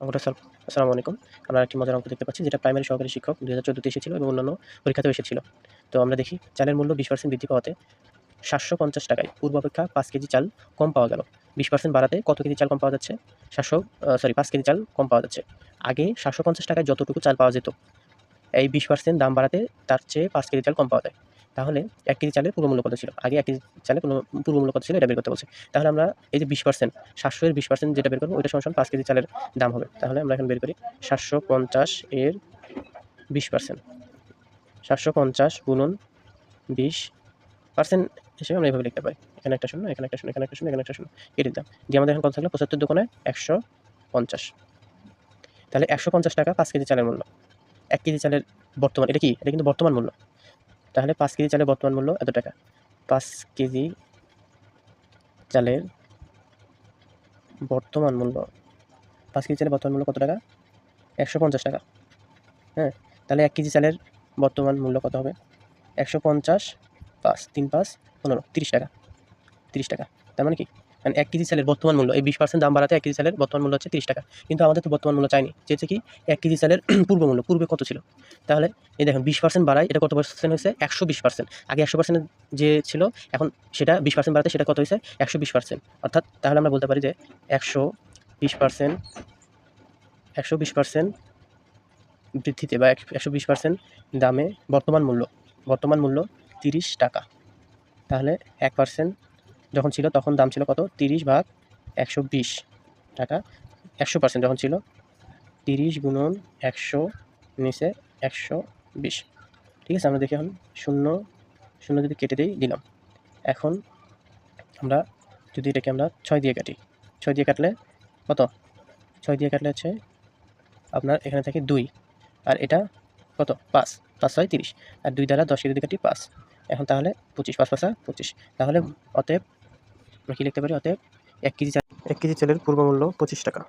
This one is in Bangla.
অঙ্কটা সলভ আসসালামু আলাইকুম। আমরা একটি মজার অঙ্ক দেখতে পাচ্ছি, যেটা প্রাইমারি সহকারী শিক্ষক দু হাজার চোদ্দোতে এসেছিল এবং অন্যান্য পরীক্ষাতেও এসেছিল। তো আমরা দেখি, চালের মূল্য বিশ পার্সেন্ট বৃদ্ধি পাওয়াতে সাতশো পঞ্চাশ টাকায়। পূর্ব অপেক্ষা পাঁচ কেজি চাল কম পাওয়া গেল। বিশ পার্সেন্ট বাড়াতে কত কেজি চাল কম পাওয়া যাচ্ছে? সাতশো সরি পাঁচ কেজি চাল কম পাওয়া যাচ্ছে। আগে সাতশো পঞ্চাশ টাকায় যতটুকু চাল পাওয়া যেত এই বিশ পার্সেন্ট দাম বাড়াতে তার চেয়ে পাঁচ কেজি চাল কম পাওয়া যায়। তাহলে এক কেজি চালের পূর্বমূল্য কত ছিল? আগে এক কেজি কোনো পূর্বমূল্য কত ছিল? এটা বের করতে বলছে। তাহলে আমরা এই যে বিশ পার্সেন্ট সাতশো এর বিশ পার্সেন্ট যেটা বের করব, ওইটা সমান পাঁচ কেজি চালের দাম হবে। তাহলে আমরা এখন বের করি সাতশো পঞ্চাশ এর বিশ পার্সেন্ট সাতশো পঞ্চাশ গুণন বিশ পার্সেন্ট হিসেবে আমরা এইভাবে লিখতে পারি। এখানে একটা শূন্য, এখানে একটা শূন্য, এখানে একটা শূন্য, এখানে একটা শূন্য। কেটে দিলাম। দিয়ে আমাদের এখন কত থাকল? পঁচাত্তর দোকানে একশো পঞ্চাশ। তাহলে একশো পঞ্চাশ টাকা পাঁচ কেজি চালের মূল্য। এক কেজি চালের বর্তমান, এটা কি? এটা কিন্তু বর্তমান মূল্য। তাহলে পাঁচ কেজি চালের বর্তমান মূল্য এত টাকা। পাঁচ কেজি চালের বর্তমান মূল্য, পাঁচ কেজি চালের বর্তমান মূল্য কত টাকা? একশো পঞ্চাশ টাকা। হ্যাঁ তাহলে এক কেজি চালের বর্তমান মূল্য কত হবে? একশো পঞ্চাশ পাঁচ, তিন পাঁচ, পনেরো, তিরিশ টাকা। তিরিশ টাকা। তার মানে কি? মানে এক কেজি চালের বর্তমান মূল্য, এই বিশ পার্সেন্ট দাম বাড়াতে এক কেজি চালের বর্তমান মূল্য হচ্ছে তিরিশ টাকা। কিন্তু আমাদের তো বর্তমান মূল্য চাইনি। চেয়েছে কি, এক কেজি চালের পূর্ব মূল্য, পূর্বে কত ছিল? তাহলে এই দেখুন, বিশ পার্সেন্ট বাড়ায়, এটা কত পার্সেন্ট হয়েছে? একশো বিশ পার্সেন্ট আগে একশো পার্সেন্ট যে ছিল, এখন সেটা বিশ পার্সেন্ট বাড়াতে সেটা কত হয়েছে? একশো বিশ পার্সেন্ট অর্থাৎ তাহলে আমরা বলতে পারি যে একশো বিশ পার্সেন্ট একশো বিশ পার্সেন্ট বৃদ্ধিতে বা একশো বিশ পার্সেন্ট দামে বর্তমান মূল্য বর্তমান মূল্য তিরিশ টাকা। তাহলে এক পার্সেন্ট যখন ছিল তখন দাম ছিল কত? তিরিশ ভাগ একশো বিশ টাকা। একশো পার্সেন্ট যখন ছিল, তিরিশ গুণন একশো নিচে একশো বিশ। ঠিক আছে, আমরা দেখি এখন শূন্য শূন্য যদি কেটে দিই, দিলাম। এখন আমরা যদি এটাকে আমরা ছয় দিয়ে কাটি, ছয় দিয়ে কাটলে কত? ছয় দিয়ে কাটলে হচ্ছে আপনার এখানে থাকে দুই, আর এটা কত? পাঁচ পাঁচ ছয় তিরিশ। আর দুই দ্বারা দশকে যদি কাটি পাঁচ, এখন তাহলে পঁচিশ, পাঁচ পাঁচা পঁচিশ। তাহলে অতএব আমরা কি লিখতে পারি? অতএব এক কেজি এক কেজি চালের পূর্বমূল্য পঁচিশ টাকা।